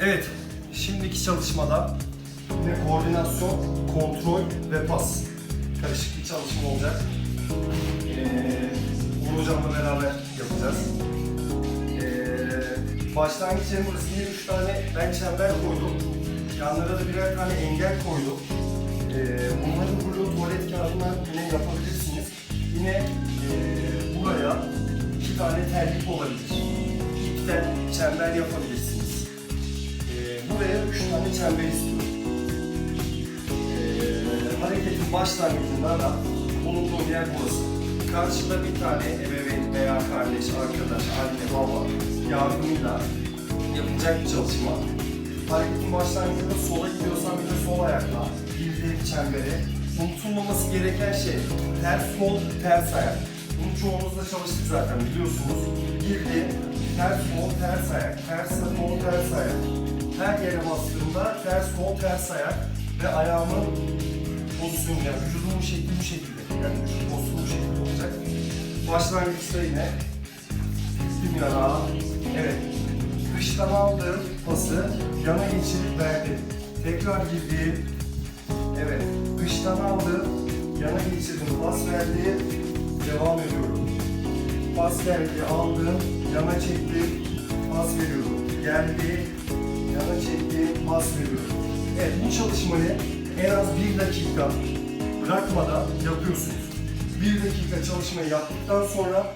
Evet, şimdiki çalışmada yine koordinasyon, kontrol ve pas. Karışık bir çalışma olacak. Ee, Uğur Hocam'la beraber yapacağız. Ee, başlangıç yine 3 tane ben çember koydum. Yanlara da birer tane engel koydum. Ee, bunları blue tuvalet kağıdından yine yapabilirsiniz. Yine ee, buraya iki tane terlik olabilir. İpten çember yapabilirsiniz. Buraya üç tane çember istiyorum. Ee, hareketin başlangıcında da bulunduğum yer burası. Karşıda bir tane ebeveyn veya kardeş, arkadaş, anne, baba yardımıyla yapılacak bir çalışma. Hareketin başlangıcında sola gidiyorsan bir de sol ayakla girdiği çembere. Unutulmaması gereken şey ters kol, ters ayak. Bunu çoğunuzla çalıştık zaten biliyorsunuz. Girdi, ters kol, ters ayak, ters kol, ters. Her yere bastığımda ters kol, ters ayak ve ayağımın pozisyonu yani vücudumun şekli bu şekilde. Yani vücut pozisyonu bu şekilde olacak. Başlangıçta yine Gittim yana. Evet. Dıştan aldığım pası yana geçirip verdim. Tekrar girdim. Evet. Dıştan aldım. Yana geçirdim. Pas verdi. Devam ediyorum. Pas verdi. Aldım. Yana çektim. Pas veriyorum. Geldi. Yana çektim. Pas veriyorum. Evet bu çalışmayı en az bir dakika bırakmadan yapıyorsunuz. Bir dakika çalışmayı yaptıktan sonra